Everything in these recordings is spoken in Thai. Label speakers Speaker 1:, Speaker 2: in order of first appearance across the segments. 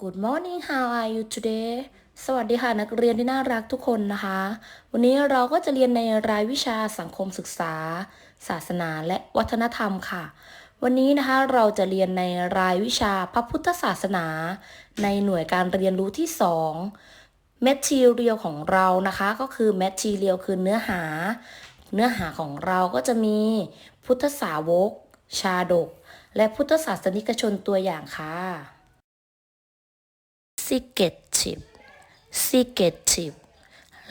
Speaker 1: Good morning how are you today สวัสดีค่ะนักเรียนที่น่ารักทุกคนนะคะ วันนี้เราก็จะเรียนในรายวิชาสังคมศึกษา ศาสนาและวัฒนธรรมค่ะ วันนี้นะคะเราจะเรียนในรายวิชาพระพุทธศาสนา ในหน่วยการเรียนรู้ที่ 2 material ของเรานะคะก็คือ material คือเนื้อหา เนื้อหาของเราก็จะมีพุทธสาวก ชาดก และพุทธศาสนิกชนตัวอย่างค่ะ secretive s e c r e t i v e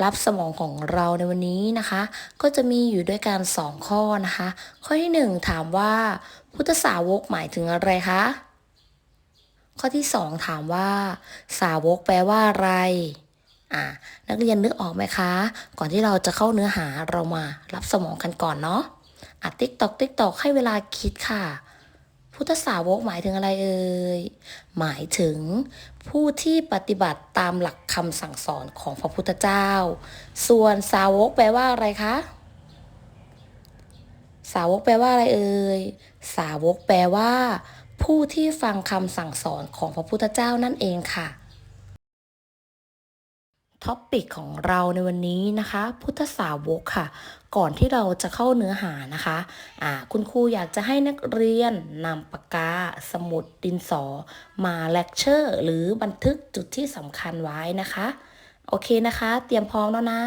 Speaker 1: รับสมองของเราในวันนี้นะคะ ก็จะมีอยู่ด้วยกันสองข้อนะคะ ข้อที่หนึ่งถามว่าพุทธสาวกหมายถึงอะไรคะ ข้อที่สองถามว่า สาวกแปลว่าอะไรอ่านักเรียนนึกออกไหมคะ ก่อนที่เราจะเข้าเนื้อหาเรามารับสมองกันก่อนเนาะอะติ๊กตอกติ๊กตอกให้เวลาคิดค่ะ พุทธสาวกหมายถึงอะไรเอ่ย หมายถึงผู้ที่ปฏิบัติตามหลักคำสั่งสอนของพระพุทธเจ้า ส่วนสาวกแปลว่าอะไรคะ สาวกแปลว่าอะไรเอ่ย สาวกแปลว่า ผู้ที่ฟังคำสั่งสอนของพระพุทธเจ้านั่นเองค่ะท็อปปิกของเราในวันนี้นะคะ พุทธสาวกค่ะ ก่อนที่เราจะเข้าเนื้อหานะคะอ่าคุณครูอยากจะให้นักเรียนนำปากกา สมุดดินสอ มาเลคเชอร์ หรือบันทึกจุดที่สำคัญไว้นะคะ โอเคนะคะ เตรียมพร้อมแล้วนะ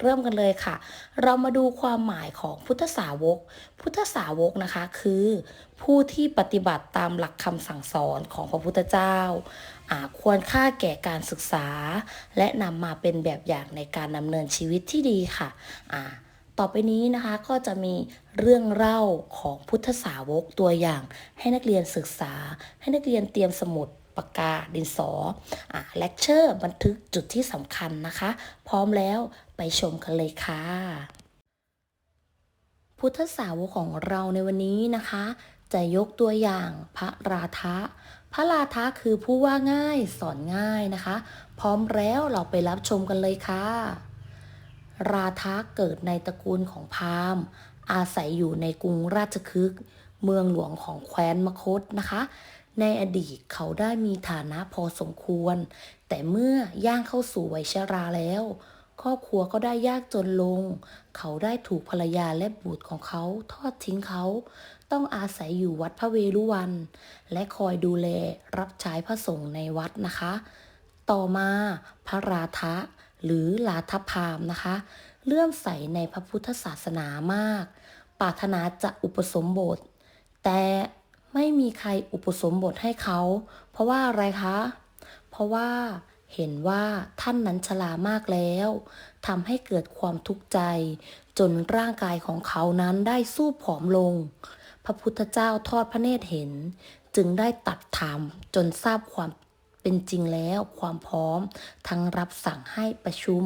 Speaker 1: เริ่มกันเลยค่ะ เรามาดูความหมายของพุทธสาวก พุทธสาวกนะคะคือ ผู้ที่ปฏิบัติตามหลักคำสั่งสอนของพระพุทธเจ้า ควรค่าแก่การศึกษา และนำมาเป็นแบบอย่างในการดำเนินชีวิตที่ดีค่ะต่อไปนี้นะคะก็จะมีเรื่องเล่าของพุทธสาวกตัวอย่าง ให้นักเรียนศึกษา ให้นักเรียนเตรียมสมุดปากกาดินสออ่าเลคเชอร์บันทึกจุดที่สำคัญนะคะ พร้อมแล้วไปชมกันเลยค่ะ พุทธสาวกของเราในวันนี้นะคะ จะยกตัวอย่างพระราทะ ระราทะคือผู้ว่าง่ายสอนง่ายนะคะ พร้อมแล้วเราไปรับชมกันเลยค่ะ ราทะเกิดในตระกูลของพราหมณ์ อาศัยอยู่ในกรุงราชคฤห์เมืองหลวงของแคว้นมคธนะคะ ในอดีตเขาได้มีฐานะพอสมควร แต่เมื่อย่างเข้าสู่วัยชราแล้ว ครอบครัวก็ได้ยากจนลง เขาได้ถูกภรรยาและบุตรของเขาทอดทิ้งเขา ต้องอาศัยอยู่วัดพระเวรุวัน และคอยดูแลรับใช้พระสงฆ์ในวัดนะคะ ต่อมาพระราทะหรือลาทพามนะคะ เลื่อมใสในพระพุทธศาสนามาก ปรารถนาจะอุปสมบท แต่ไม่มีใครอุปสมบทให้เขา เพราะว่าอะไรคะ เพราะว่า เห็นว่าท่านนั้นชรามากแล้วทำให้เกิดความทุกข์ใจ จนร่างกายของเขานั้นได้สู้ผอมลง พระพุทธเจ้าทอดพระเนตรเห็น จึงได้ตัดถามจนทราบความเป็นจริงแล้วความพร้อมทั้งรับสั่งให้ประชุม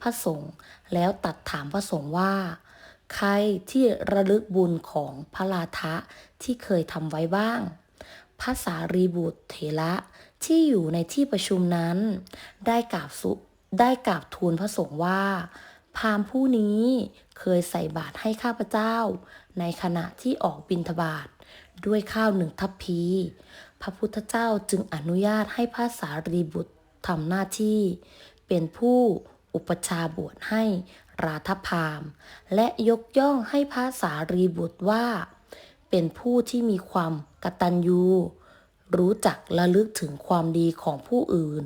Speaker 1: พระสงฆ์แล้วตัดถามพระสงฆ์ว่า ใครที่ระลึกบุญของพระลาทะที่เคยทำไว้บ้าง พระสารีบุตรเถระ ที่อยู่ในที่ประชุมนั้น ได้กราบสุได้กราบทูลพระสงฆ์ว่า พราหมณ์ผู้นี้เคยใส่บาตรให้ข้าพเจ้า ในขณะที่ออกบิณฑบาตด้วยข้าวหนึ่งทัพพี พระพุทธเจ้าจึงอนุญาตให้พระสารีบุตรทำหน้าที่ เป็นผู้อุปชาบวชให้ราธพามและยกย่องให้พระสารีบุตรว่า เป็นผู้ที่มีความกตัญญู รู้จักระลึกถึงความดีของผู้อื่น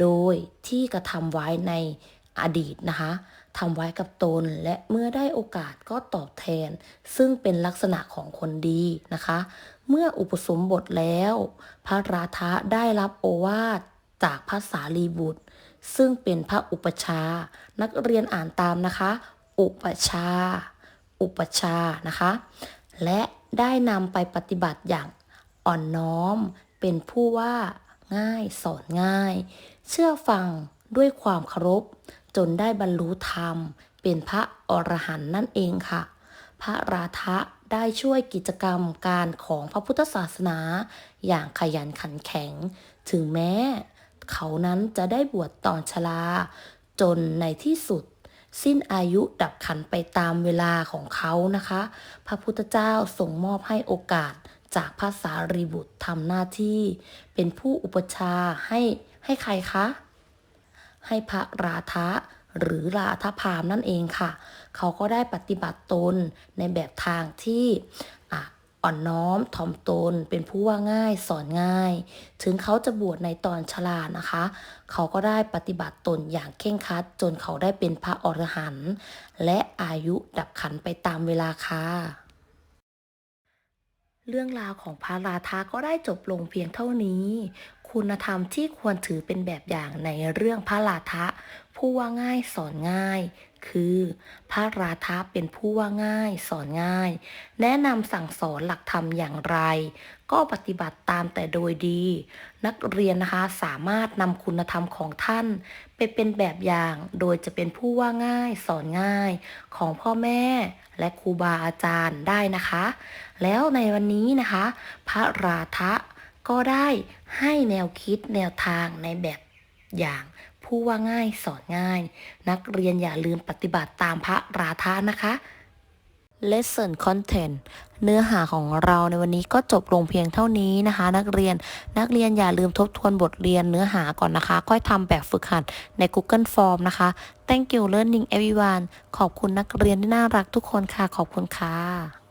Speaker 1: โดยที่กระทำไว้ในอดีตนะคะทำไว้กับตนและเมื่อได้โอกาสก็ตอบแทน ซึ่งเป็นลักษณะของคนดีนะคะ เมื่ออุปสมบทแล้ว พระราธะได้รับโอวาทจากพระสารีบุตร ซึ่งเป็นพระอุปชา นักเรียนอ่านตามนะคะ อุปชา อุปชานะคะ และได้นำไปปฏิบัติอย่าง อ่อนน้อม เป็นผู้ว่าง่ายสอนง่าย เชื่อฟังด้วยความเคารพจนได้บรรลุธรรม เป็นพระอรหันต์นั่นเองค่ะ พระราธะได้ช่วยกิจกรรมการของพระพุทธศาสนา อย่างขยันขันแข็ง ถึงแม้ เขานั้นจะได้บวชตอนชรา จนในที่สุด สิ้นอายุดับขันไปตามเวลาของเขานะคะ พระพุทธเจ้าทรงมอบให้โอกาส จากภาษารีบุตรทำหน้าที่ เป็นผู้อุปชาให้ให้ใครคะ ให้พระราธะหรือราธพามนั่นเองค่ะ เขาก็ได้ปฏิบัติตนในแบบทางที่อ่ออนน้อมถ่อมตนเป็นผู้ว่าง่ายสอนง่าย ถึงเขาจะบวชในตอนชรานะคะ เขาก็ได้ปฏิบัติตนอย่างเคร่งคัด จนเขาได้เป็นพระอรหันต์และอายุดับขันไปตามเวลาค่ะ เรื่องราวของพระราธาก็ได้จบลงเพียงเท่านี้ คุณธรรมที่ควรถือเป็นแบบอย่างในเรื่องพระราธะผู้ว่าง่ายสอนง่าย คือ พระราธะเป็นผู้ว่าง่าย สอนง่าย แนะนำสั่งสอนหลักธรรมอย่างไร ก็ปฏิบัติตามแต่โดยดี นักเรียนนะคะสามารถนำคุณธรรมของท่าน ไปเป็นแบบอย่าง โดยจะเป็นผู้ว่าง่าย สอนง่าย ของพ่อแม่และครูบาอาจารย์ได้นะคะ แล้วในวันนี้นะคะ พระราธะก็ได้ให้แนวคิดแนวทางในแบบ อย่างผู้ว่าง่ายสอนง่าย นักเรียนอย่าลืมปฏิบัติตามพระราธะนะคะ Lesson Content เนื้อหาของเราในวันนี้ก็จบลงเพียงเท่านี้นะคะ นักเรียนนักเรียนอย่าลืมทบทวนบทเรียนเนื้อหาก่อนนะคะ ค่อยทำแบบฝึกหัดใน Google Form นะคะ Thank you learning everyone ขอบคุณนักเรียนที่น่ารักทุกคนค่ะ ขอบคุณค่ะ